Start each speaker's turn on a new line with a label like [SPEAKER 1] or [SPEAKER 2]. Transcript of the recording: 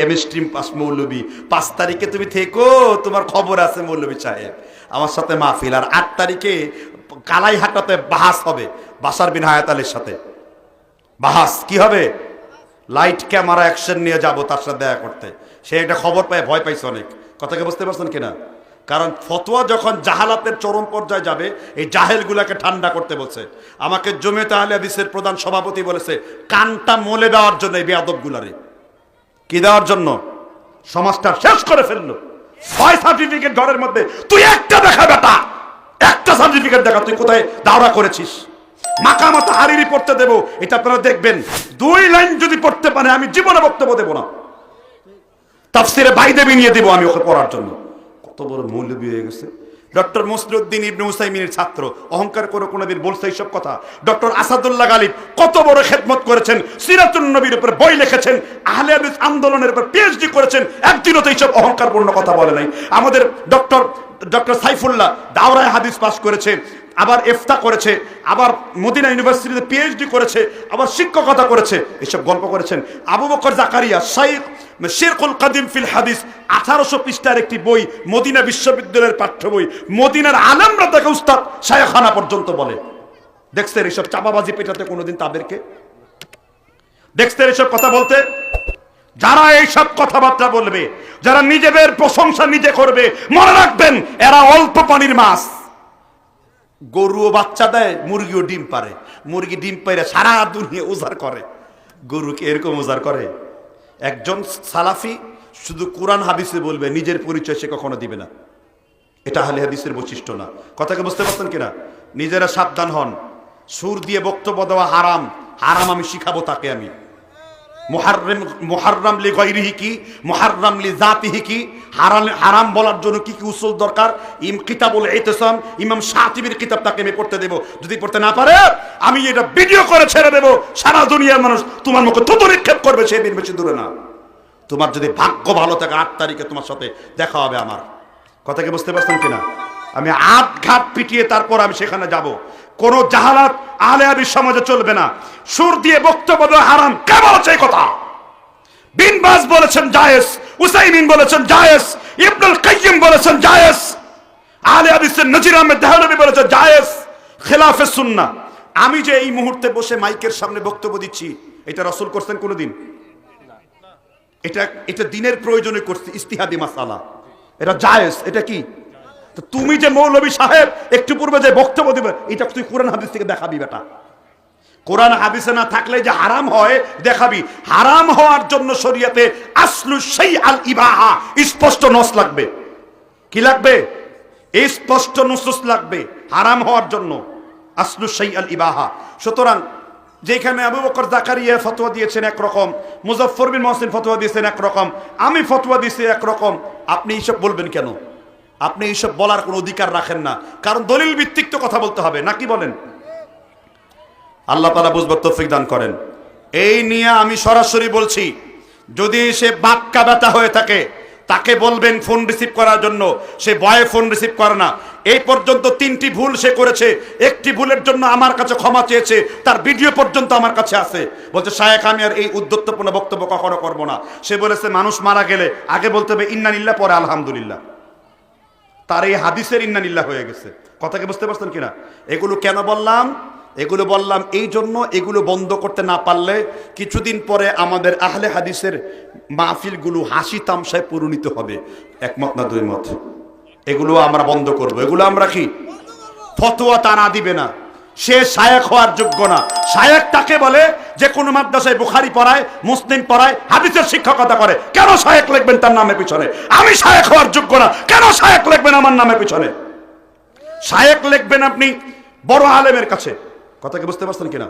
[SPEAKER 1] Chemistry pass মৌলবী। পাঁচ তারিখে তুমি থেকো, তোমার খবর আছে মৌলবী সাহেব। আমার সাথে মাহফিল, আর আট তারিখে কালাইহাটাতে বাহাস হবে, বাসার বিন হায়াত আলীর সাথে। বাহাস, কি হবে? লাইট ক্যামেরা অ্যাকশন নিয়ে যাব তার সাথে দেখা করতে। সে একটা খবর পায়, ভয় পাইছে অনেক। কথাকে বুঝতে পারছেন কিনা? কারণ ফতোয়া যখন জাহালাতের চরম পর্যায়ে যাবে, এই জাহেলগুলাকে ঠান্ডা করতে বলছে। আমাকে জমিয়তে আহলে হাদিসের প্রধান সভাপতি বলেছে, কানটা মলে দেওয়ার জন্য এই বেয়াদবগুলারে। কি দেওয়ার জন্য? সমাজটা শেষ করে ফেলল। ছয় সার্টিফিকেট ঘরের মধ্যে। তুই একটা দেখা বেটা। একটা সার্টিফিকেট দেখা, তুই কোথায় দাওরা করেছিস? মাকা মাথা হারিরি পড়তে দেবো, এটা আপনারা দেখবেন। দুই লাইন যদি পড়তে পারে, আমি জীবনে বক্তব্য দেবো না। তাফসিরে বাইদেবি নিয়ে দেবো আমি ওকে পড়ার জন্য। কত বড় মৌলবী হয়ে গেছে। ডক্টর মুসরুদ্দিন ইবনে হুসাইমিনের ছাত্র। অহংকার করে কোনোদিন, বলছে এইসব কথা। ডক্টর আসাদুল্লাহ গালিব কত বড় খেদমত করেছেন, সিরাতুন নবীর উপর বই লিখেছেন, আহলে হাদিস আন্দোলনের উপর পিএইচডি করেছেন, একদিনও তো এইসব অহংকারপূর্ণ কথা বলে নাই। আমাদের ডক্টর ডক্টর সাইফুল্লাহ দাওরায় হাদিস পাস করেছে, আবার এফতা করেছে, আবার মদিনা ইউনিভার্সিটিতে পিএইচডি করেছে, আবার শিক্ষকতা করেছে, এসব গল্প করেছেন। আবু বকর জাকারিয়া, শাইখ শেরকুল কাদিম ফিল হাদিস, আঠারোশো পৃষ্ঠার একটি বই, মদিনা বিশ্ববিদ্যালয়ের পাঠ্য বই, মদিনার আলমরা তাকে উস্তাদ শায়খানা পর্যন্ত বলে। দেখছেন এইসব চাপাবাজি পেটাতে কোনোদিন তাদেরকে? দেখছেন এইসব কথা বলতে? যারা এইসব কথাবার্তা বলবে, যারা নিজেদের প্রশংসা নিজে করবে, মনে রাখবেন, এরা অল্প পানির মাছ। গরুও বাচ্চা দেয় মুরগিও ডিম পারে। মুরগি ডিম পাইরে সারা দুনিয়া উজার করে। গরুকে এরকম উজার করে? একজন সালাফি শুধু কোরআন হাদিসে বলবে, নিজের পরিচয় সে কখনো দিবে না। এটা আহলে হাবিসের বৈশিষ্ট্য না। কথাকে বুঝতে পারছেন কিনা? নিজেরা সাবধান হন। সুর দিয়ে বক্তব্য দেওয়া হারাম। হারাম আমি শিখাবো তাকে আমি। মুহাররম মুহাররম লি গায়রিহি কি? মুহাররম লি জাতিহি কি? হারাম হারাম বলার জন্য কি কি উসুল দরকার? ইম কিতাবুল ইতিসাম, ইমাম শাতিবির কিতাব তাকে আমি পড়তে দেব। যদি পড়তে না পারে, আমি এটা ভিডিও করে ছেড়ে দেব। সারা দুনিয়ার মানুষ তোমার মুখে থুতু নিক্ষেপ করবে সেই দিন বেশি দূরে না। তোমার যদি ভাগ্য ভালো থাকে, আট তারিখে তোমার সাথে দেখা হবে আমার। কথা কি বুঝতে পারছেন কিনা? আমি আট ঘাট পিটিয়ে তারপর আমি সেখানে যাব। কোন জাহালাত আলে আবির সমাজে চলবে না। সুর দিয়ে বক্তব্য হারাম। কে বলেছে কথা? বিন বাজ বলেছেন জায়েজ, উসাইমিন বলেছেন জায়েজ, ইবনুল কাইয়িম বলেছেন জায়েজ আলে হাদিসের নজির আহমেদ দেহলভি বলেছেন জায়েজ। খেলাফে সুন্নাহ আমি যে এই মুহূর্তে বসে মাইকের সামনে বক্তব্য দিচ্ছি, এটা রসুল করছেন কোনোদিন? এটা এটা দিনের প্রয়োজনে করছে, ইস্তিহাদি মাসালা। এটা জায়েজ, এটা কি? তুমি যে মৌলবী সাহেব, একটু পূর্বে যে বক্তব্য দিবে, এটা তুই কোরআন হাদিস থেকে দেখাবি বেটা। কোরআন হাদিসে না থাকলে যে হারাম হয়, দেখাবি। হারাম হওয়ার জন্য শরীয়তে আসলু সেই আল ইবাহা, স্পষ্ট নস লাগবে। কি লাগবে? স্পষ্ট নুসুস লাগবে, হারাম হওয়ার জন্য। আসলু সেই আল ইবাহা। সুতরাং যেখানে আবু বকর জাকারিয়া ফতোয়া দিয়েছেন একরকম মুজফর বিন মহসিন ফতোয়া দিয়েছেন একরকম, আমি ফতোয়া দিয়েছি একরকম, আপনি এইসব বলবেন কেন? আপনি এইসব বলার কোনো অধিকার রাখেন না। কারণ দলিল ভিত্তিক তো কথা বলতে হবে নাকি বলেন? আল্লাহ তালা বুঝবার তৌফিক দান করেন। এই নিয়ে আমি সরাসরি বলছি, যদি সে বাক্কা ব্যথা হয়ে থাকে, তাকে বলবেন ফোন রিসিভ করার জন্য। সে বয়ে ফোন রিসিভ করে না। এই পর্যন্ত তিনটি ভুল সে করেছে, একটি ভুলের জন্য আমার কাছে ক্ষমা চেয়েছে, তার ভিডিও পর্যন্ত আমার কাছে আছে। বলছে, শায়েখ, আমি আর এই উদ্যত্তপূর্ণ বক্তব্য কখনো করব না। সে বলেছে, মানুষ মারা গেলে আগে বলতে হবে ইন্নানিল্লাহ পরে আলহামদুলিল্লাহ। তার এই হাদিসের ইন্নানিল্লা হয়ে গেছে। কথাকে বুঝতে পারছেন কিনা? এগুলো কেন বললাম? এগুলো বললাম এই জন্য এগুলো বন্ধ করতে না পারলে কিছুদিন পরে আমাদের আহলে হাদিসের মাহফিলগুলো হাসি তামসায় পরিণত হবে। একমত না দুই মত? এগুলো আমরা বন্ধ করব। এগুলো আমরা কি? ফতোয়া তারা দিবে না। সে শায়েক হওয়ার যোগ্য না। শায়েক তাকে বলে যে কোনো মাদ্রাসায় বুখারি পড়ায়, মুসলিম পড়ায়, হাদিসের শিক্ষকতা করে। কেন শায়েক লিখবেন তার নামে পিছনে? আমি শায়েক হওয়ার যোগ্য না। কেন শায়েক লিখবেন আমার নামে পিছনে? শায়েক লিখবেন আপনি বড় আলেমের কাছে। কথা কি বুঝতে পারছেন কিনা?